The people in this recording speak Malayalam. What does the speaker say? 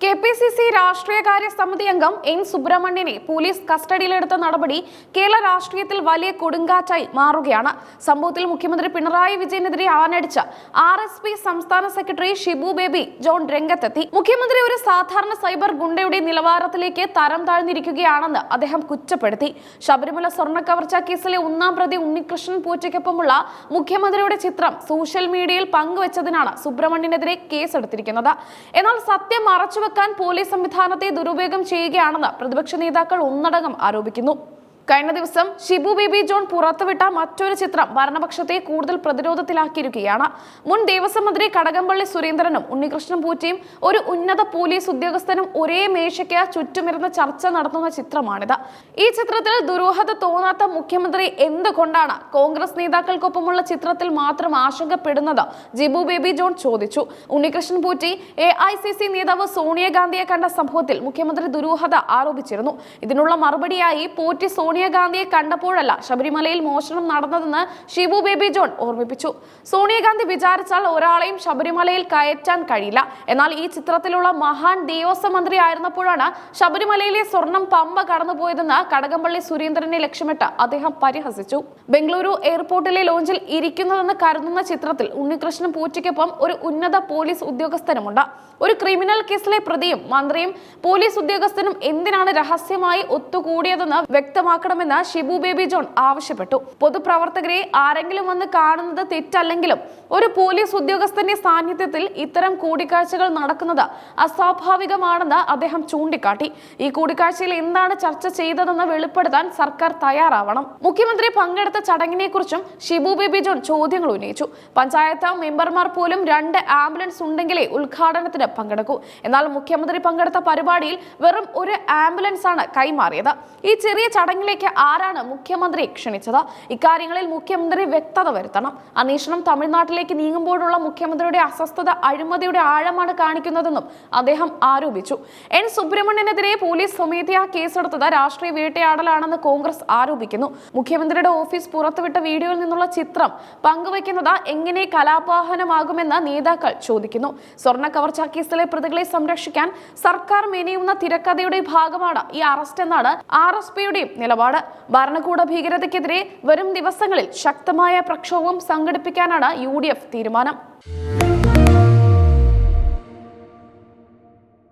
के രാഷ്ട്രീയകാര്യ സമിതി അംഗം എൻ സുബ്രഹ്മണ്യനെ പോലീസ് കസ്റ്റഡിയിലെടുത്ത നടപടി കേരള രാഷ്ട്രീയത്തിൽ വലിയ കൊടുങ്കാറ്റായി മാറുകയാണ്. സംഭവത്തിൽ മുഖ്യമന്ത്രി പിണറായി വിജയനെതിരെ ആനടിച്ച ആർ എസ് പി സംസ്ഥാന സെക്രട്ടറി ഷിബു ബേബി ജോൺ രംഗത്തെത്തി. മുഖ്യമന്ത്രി ഒരു സാധാരണ സൈബർ ഗുണ്ടയുടെ നിലവാരത്തിലേക്ക് തരം താഴ്ന്നിരിക്കുകയാണെന്ന് അദ്ദേഹം കുറ്റപ്പെടുത്തി. ശബരിമല സ്വർണ കവർച്ചാ കേസിലെ ഒന്നാം പ്രതി ഉണ്ണികൃഷ്ണൻ പൂച്ചയ്ക്കൊപ്പമുള്ള മുഖ്യമന്ത്രിയുടെ ചിത്രം സോഷ്യൽ മീഡിയയിൽ പങ്കുവച്ചതിനാണ് സുബ്രഹ്മണ്യനെതിരെ കേസെടുത്തിരിക്കുന്നത്. എന്നാൽ സത്യം മറച്ചുവെക്കാൻ പോലീസ് സംവിധാനത്തെ ദുരുപയോഗം ചെയ്യുകയാണെന്ന് പ്രതിപക്ഷ നേതാക്കൾ ഒന്നടങ്കം ആരോപിക്കുന്നു കഴിഞ്ഞ ദിവസം ഷിബു ബേബി ജോൺ പുറത്തുവിട്ട മറ്റൊരു ചിത്രം ഭരണപക്ഷത്തെ കൂടുതൽ പ്രതിരോധത്തിലാക്കിയിരിക്കുകയാണ്. മുൻ ദേവസ്വം മന്ത്രി കടകംപള്ളി സുരേന്ദ്രനും ഉണ്ണികൃഷ്ണൻ പൂറ്റയും ഒരു ഉന്നത പോലീസ് ഉദ്യോഗസ്ഥനും ഒരേ മേശയ്ക്ക് ചുറ്റുമിരുന്ന് ചർച്ച നടത്തുന്ന ചിത്രമാണിത്. ഈ ചിത്രത്തിൽ ദുരൂഹത തോന്നാത്ത മുഖ്യമന്ത്രി എന്തുകൊണ്ടാണ് കോൺഗ്രസ് നേതാക്കൾക്കൊപ്പമുള്ള ചിത്രത്തിൽ മാത്രം ആശങ്കപ്പെടുന്നത്? ജിബു ബേബി ജോൺ ചോദിച്ചു. ഉണ്ണികൃഷ്ണൻ പൂറ്റി എ ഐ സി സി നേതാവ് സോണിയാഗാന്ധിയെ കണ്ട സംഭവത്തിൽ മുഖ്യമന്ത്രി ദുരൂഹത ആരോപിച്ചിരുന്നു. ഇതിനുള്ള മറുപടിയായി പോറ്റി സോണിയാഗാന്ധിയെ കണ്ടപ്പോഴല്ല ശബരിമലയിൽ മോഷണം നടന്നതെന്ന് ഷിബു ബേബി ജോൺ ഓർമ്മിപ്പിച്ചു. സോണിയാഗാന്ധി വിചാരിച്ചാൽ ഒരാളെയും ശബരിമലയിൽ കയറ്റാൻ കഴിയില്ല. എന്നാൽ ഈ ചിത്രത്തിലുള്ള മഹാൻ ദേവസ്വം മന്ത്രി ആയിരുന്നപ്പോഴാണ് ശബരിമലയിലെ സ്വർണം പമ്പ കടന്നുപോയതെന്ന് കടകംപള്ളി സുരേന്ദ്രനെ ലക്ഷ്യമിട്ട് അദ്ദേഹം പരിഹസിച്ചു. ബംഗളൂരു എയർപോർട്ടിലെ ലോഞ്ചിൽ ഇരിക്കുന്നതെന്ന് കരുതുന്ന ചിത്രത്തിൽ ഉണ്ണികൃഷ്ണൻ പൂച്ചയ്ക്കൊപ്പം ഒരു ഉന്നത പോലീസ് ഉദ്യോഗസ്ഥനുമുണ്ട്. ഒരു ക്രിമിനൽ കേസിലെ പ്രതിയും മന്ത്രിയും പോലീസ് ഉദ്യോഗസ്ഥനും എന്തിനാണ് രഹസ്യമായി ഒത്തുകൂടിയതെന്ന് വ്യക്തമാക്കണമെന്ന് ഷിബു ബേബി ജോൺ ആവശ്യപ്പെട്ടു. പൊതുപ്രവർത്തകരെ ആരെങ്കിലും വന്ന് കാണുന്നത് തെറ്റല്ലെങ്കിലും ഒരു പോലീസ് ഉദ്യോഗസ്ഥന്റെ സാന്നിധ്യത്തിൽ ഇത്തരം കൂടിക്കാഴ്ചകൾ നടക്കുന്നത് അസ്വാഭാവികമാണെന്ന് അദ്ദേഹം ചൂണ്ടിക്കാട്ടി. ഈ കൂടിക്കാഴ്ചയിൽ എന്താണ് ചർച്ച ചെയ്തതെന്ന് വെളിപ്പെടുത്താൻ സർക്കാർ തയ്യാറാവണം. മുഖ്യമന്ത്രി പങ്കെടുത്ത ചടങ്ങിനെ കുറിച്ചും ഷിബു ബേബി ജോൺ ചോദ്യങ്ങൾ ഉന്നയിച്ചു. പഞ്ചായത്ത് മെമ്പർമാർ പോലും രണ്ട് ആംബുലൻസ് ഉണ്ടെങ്കിലേ ഉദ്ഘാടനത്തിന് പങ്കെടുക്കൂ. എന്നാൽ മുഖ്യമന്ത്രി പങ്കെടുത്ത പരിപാടിയിൽ വെറും ഒരു ആംബുലൻസ് ആണ് കൈമാറിയത്. ഈ ചെറിയ ചടങ്ങിലേക്ക് ആരാണ് മുഖ്യമന്ത്രി ക്ഷണിച്ചത്? ഇക്കാര്യങ്ങളിൽ മുഖ്യമന്ത്രി വ്യക്തത വരുത്തണം. അന്വേഷണം തമിഴ്നാട്ടിലേക്ക് നീങ്ങുമ്പോഴുള്ള മുഖ്യമന്ത്രിയുടെ അസ്വസ്ഥത അഴിമതിയുടെ ആഴമാണ് കാണിക്കുന്നതെന്നും അദ്ദേഹം ആരോപിച്ചു. എൻ സുബ്രഹ്മണ്യനെതിരെ പോലീസ് സ്വമേധയാ കേസെടുത്തത് രാഷ്ട്രീയ വേട്ടയാടലാണെന്ന് കോൺഗ്രസ് ആരോപിക്കുന്നു. മുഖ്യമന്ത്രിയുടെ ഓഫീസ് പുറത്തുവിട്ട വീഡിയോയിൽ നിന്നുള്ള ചിത്രം പങ്കുവയ്ക്കുന്നത് എങ്ങനെ കലാപാഹനമാകുമെന്ന് നേതാക്കൾ ചോദിക്കുന്നു. സ്വർണ കവർച്ചാ കേസിലെ പ്രതികളെ സംരക്ഷിക്കാൻ സർക്കാർ മെനയുന്ന തിരക്കഥയുടെ ഭാഗമാണ് ഈ അറസ്റ്റ് എന്നാണ് ആർ എസ് പിയുടെയും നിലപാട് ഭരണകൂട ഭീകരതയ്ക്കെതിരെ വരും ദിവസങ്ങളിൽ ശക്തമായ പ്രക്ഷോഭം സംഘടിപ്പിക്കാനാണ് യു തീരുമാനം.